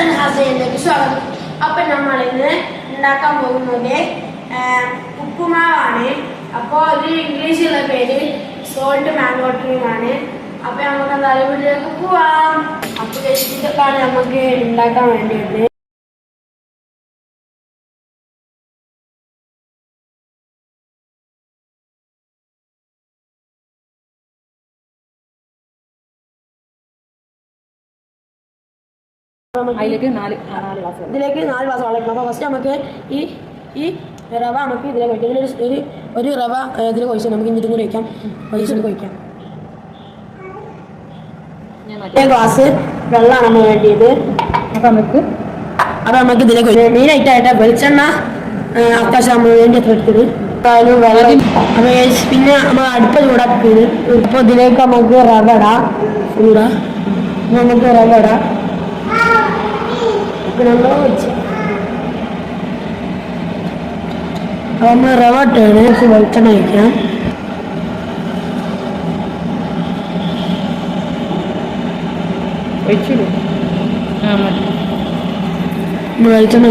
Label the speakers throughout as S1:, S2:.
S1: ഹസൻ ഹസനിലേക്ക് സ്വാഗതം അപ്പൊ നമ്മൾ ഇന്ന് ഉണ്ടാക്കാൻ പോകുന്നത് ഉപ്പുമാവാണ്. അപ്പോൾ ഇത് ഇംഗ്ലീഷിലുള്ള പേര് സോൾട്ട് മാംഗോ ക്രീം ആണ് അപ്പൊ നമുക്ക് എന്തായാലും വീട്ടിലേക്ക് പോവാം. അപ്പൊ ഇതൊക്കെയാണ് നമുക്ക് ഉണ്ടാക്കാൻ വേണ്ടിയത്
S2: അതിലേക്ക് നാല് നാല് ഗ്ലാസ്
S1: ഇതിലേക്ക് നാല് ഗ്ലാസ് വെള്ളം അപ്പൊ അപ്പോൾ ഫസ്റ്റ് നമുക്ക് ഈ ഈ റവ നമുക്ക് ഇതിലേക്ക് ഒഴിക്കാം ഇതിലൊരു ഒരു ഒരു റവ ഇതിൽ ഇതിലേക്ക് ഒഴിച്ച് നമുക്ക് ഇഞ്ചിട്ടും കൂടി ഒഴിക്കാം ഒഴിച്ചിട്ട് ഒഴിക്കാം
S2: മാറ്റി.
S1: ഗ്ലാസ് വെള്ളമാണ് നമ്മൾ വേണ്ടിയത്.
S2: അപ്പം നമുക്ക്
S1: അപ്പോൾ നമുക്ക് ഇതിലേക്ക് മെയിനായിട്ടായിട്ട് വെളിച്ചെണ്ണ അത്യാവശ്യം നമ്മൾ വേണ്ടി എത്ര എടുത്തത്. വെള്ളം. guys, പിന്നെ നമ്മൾ അടുപ്പ് ചൂടാക്കിയത് ഇപ്പോൾ ഇതിലേക്ക് നമുക്ക് റവ ഇടാം. ചൂടാ. നമുക്ക് റവ ഇടാം. അപ്പോൾ നമ്മൾ റവ കുറച്ച് വെളിച്ചെണ്ണ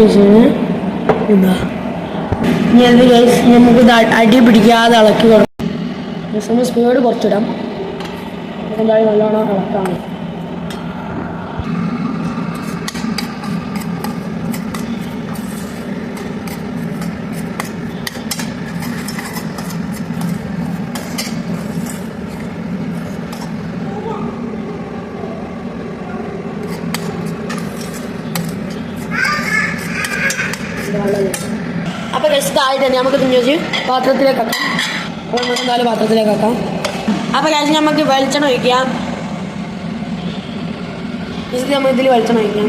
S1: ഇനി നമുക്ക് അടി പിടിക്കാതെ ഇളക്കി കൊടുക്കും സ്പീഡ് കുറച്ചിടാം എന്തായാലും നല്ലോണം ഇളക്കാം തന്നെ നമുക്ക് തിരിഞ്ഞു പാത്രത്തിലേക്ക് പാത്രത്തിലേക്കാക്കാം അപ്പോൾ നമുക്ക് നാല് പാത്രത്തിലേക്ക് ആക്കാം അപ്പോൾ ഗൈസ് നമുക്ക് വെളിച്ചെണ്ണ ഒഴിക്കാം. ജസ്റ്റ് നമ്മൾ ഇതിൽ വെളിച്ചെണ്ണ ഒഴിക്കാം.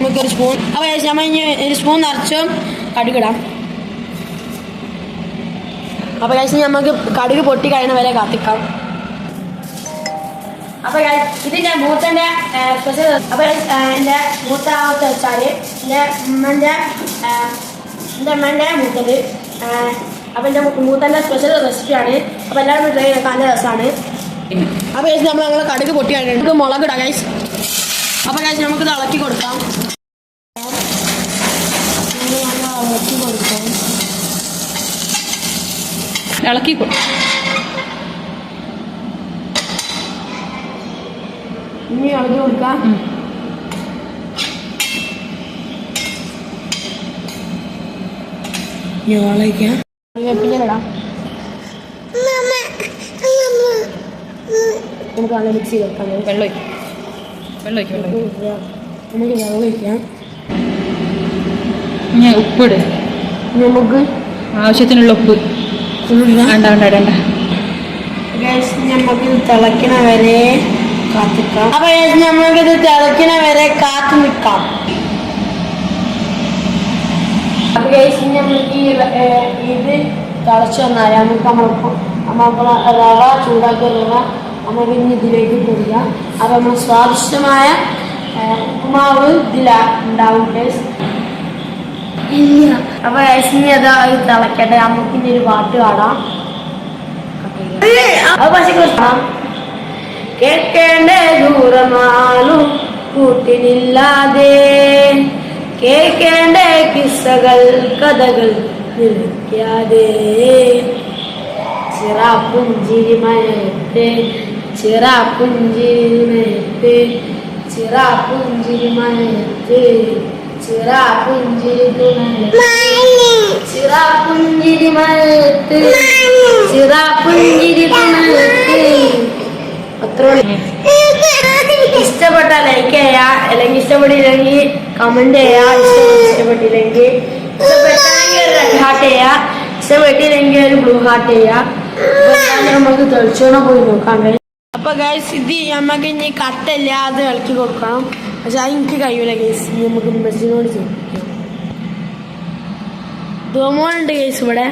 S1: നമുക്കൊരു സ്പൂൺ അപ്പോൾ ഗൈസ് നമ്മൾ ഇനി ഒരു സ്പൂൺ നിറച്ചും കടുകിടാം അപ്പോൾ ഗൈസ് നമുക്ക് കടുക് പൊട്ടി കഴിയുന്ന വരെ കാത്തിക്കാം. അപ്പൊ ഇത് ഞാൻ മൂത്തന്റെ സ്പെഷ്യൽ അപ്പൊ എന്റെ ആ, എന്റെ മൂത്ത ആവത്തെ വെച്ചാൽ എന്റെ ഉമ്മന്റെ എന്റെ ഉമ്മന്റെ മൂത്തത്. ആ, അപ്പൊ എന്റെ മൂത്തന്റെ സ്പെഷ്യൽ റെസിപ്പിയാണ് അപ്പൊ എല്ലാവരും ട്രൈ ചെയ്തൊക്കെ നല്ല രസമാണ്. അപ്പൊ ചേച്ചി നമ്മൾ ഞങ്ങൾ കടുക് നമുക്ക് മുളക് ഇടാം ഗൈസ് അപ്പൊ ചേച്ചി നമുക്ക് ഇളക്കി കൊടുക്കാം ഇളക്കി കൊടുക്കാം.
S2: ഇളക്കി കൊടുക്കും.
S1: ഇനി ഇളക്കി കൊടുക്കാം. നമുക്ക് നല്ല മിക്സ് ചെയ്ത് വെക്കാം.
S2: വെള്ളം വെള്ളം
S1: നമുക്ക് വെള്ളം ഒഴിക്കാം.
S2: ഞാൻ ഉപ്പിട്
S1: നമുക്ക്
S2: ആവശ്യത്തിനുള്ള ഉപ്പ്. വേണ്ട വേണ്ട വേണ്ട.
S1: നമുക്ക് തിളക്കണ വരെ കാത്തിക്കാം. അപ്പൊ നമുക്കിത് തിളക്കണ വരെ കാത്തു നിൽക്കാം അപ്പൊ ഗ്യാസ് നമ്മൾക്ക് ഇത് തിളച്ചു വന്നാൽ നമുക്ക് നമ്മളിപ്പോൾ നമ്മൾ റവ ചൂടാക്കിയ റവ നമുക്ക് ഇനി ഇതിലേക്ക് കൊടുക്കാം അപ്പൊ നമ്മൾ സ്വാദിഷ്ടമായ ഉപ്പുമാവ് ഇതില ഉണ്ടാവും കേസ് ഇല്ല അപ്പൊ ഇനി അത് അത് തിളക്കട്ടെ. നമുക്ക് ഇനി ഒരു പാട്ട് പാടാം. അത് പക്ഷെ കാണാം കേൾക്കേണ്ട ദൂരമാലും കൂട്ടിനില്ലാതെ. കേൾക്കേണ്ട കിസ്സകൾ കഥകൾ നിൽക്കാതെ ചിറാപ്പുഞ്ചിരി ചിറാപ്പുഞ്ചിരിമയത്തെ ചിറാപ്പുഞ്ചിരി മയത്ത് ചിറാപ്പുഞ്ചിരി മയത്ത് ചിറാപ്പുഞ്ചിരി തുണയത്ത് ചിറാപ്പുഞ്ചിരി മയത്ത് ചിറാപ്പുഞ്ചിരി തുണയത്ത് അത്ര ഇഷ്ടപ്പെട്ട ലൈക്ക് ചെയ്യാ അല്ലെങ്കിൽ ഇഷ്ടപ്പെട്ടില്ലെങ്കിൽ കമന്റ് ചെയ്യാ ഇഷ്ട- ഇഷ്ടപ്പെട്ടില്ലെങ്കിൽ ഇഷ്ടപ്പെട്ടാണെങ്കിൽ ഒരു റെഡ് ഹാർട്ട് ചെയ്യാ ഇഷ്ടപ്പെട്ടില്ലെങ്കിൽ ഒരു ബ്ലൂ ഹാർട്ട് ചെയ്യാ നമുക്ക് തെളിച്ചോണം പോയി നോക്കാം. അപ്പൊ ഗൈസ് ഇത് നമുക്ക് ഇനി കട്ടല്ല അത് കൊടുക്കണം. പക്ഷെ അത് എനിക്ക് കഴിയൂല ഗൈസ് നമുക്ക് മെസ്സിനോട് ചോദിക്കാം ദോമോളുണ്ട് ഗൈസ് ഇവിടെ.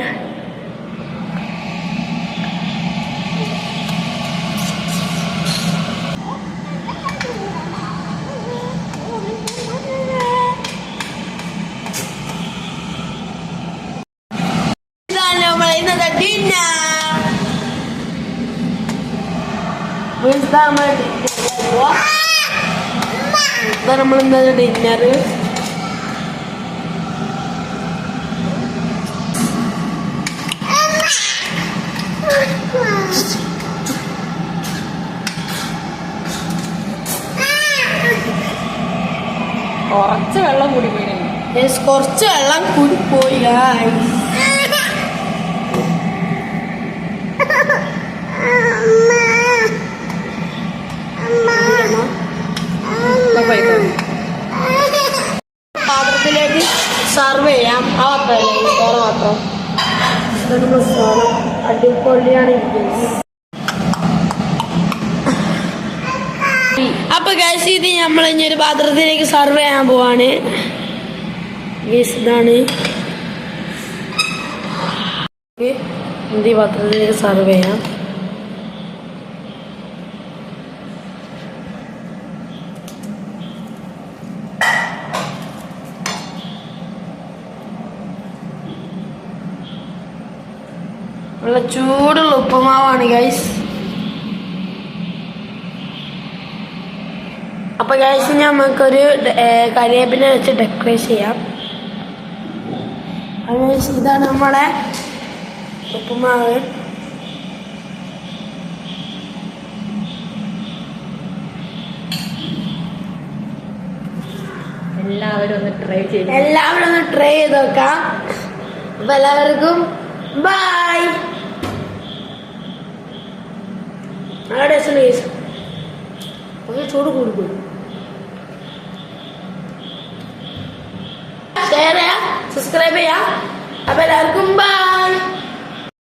S1: ഇതാണ് നമ്മളെ ഇന്നത്തെ dinner. ഇതാ നമ്മളെ ഇതാ നമ്മൾ എന്താ ഡിന്നർ
S2: കുറച്ച് വെള്ളം കൂടി വീണു
S1: കുറച്ച് വെള്ളം കൂടി പോയി guys. പാത്രത്തിലേക്ക് സർവ് ചെയ്യാം ആ പാത്രമല്ലേ വേറെ പാത്രം ഇതൊരു മസാല അടിപൊളിയാണ് ഇരിക്കുന്നത് അപ്പൊ ഗൈസ് ഇത് നമ്മൾ ഇനി ഒരു പാത്രത്തിലേക്ക് സർവ് ചെയ്യാൻ പോവാണ്. ഗൈസ് ഇതാണ്. ഈ പാത്രത്തിലേക്ക് സർവ് ചെയ്യാം? നല്ല ചൂടുള്ള ഉപ്പുമാവാണ് ഗൈസ് അപ്പൊ ഗൈസ് നമുക്കൊരു കരിവേപ്പിനെ വെച്ച് ഡെക്കറേറ്റ് ചെയ്യാം. guys, ഇതാണ് നമ്മുടെ ഉപ്പുമാവ്.
S2: എല്ലാവരും ഒന്ന് ട്രൈ ചെയ്തു.
S1: എല്ലാവരും ഒന്ന് ട്രൈ ചെയ്ത് നോക്കാം. അപ്പൊ എല്ലാവർക്കും ബൈ നല്ല ടേസ്റ്റ് ഗൈസ് പക്ഷെ ചൂട് കൂടും ഷെയർ ചെയ്യാം സബ്സ്ക്രൈബ് ചെയ്യാം അപ്പൊ എല്ലാവർക്കും ബൈ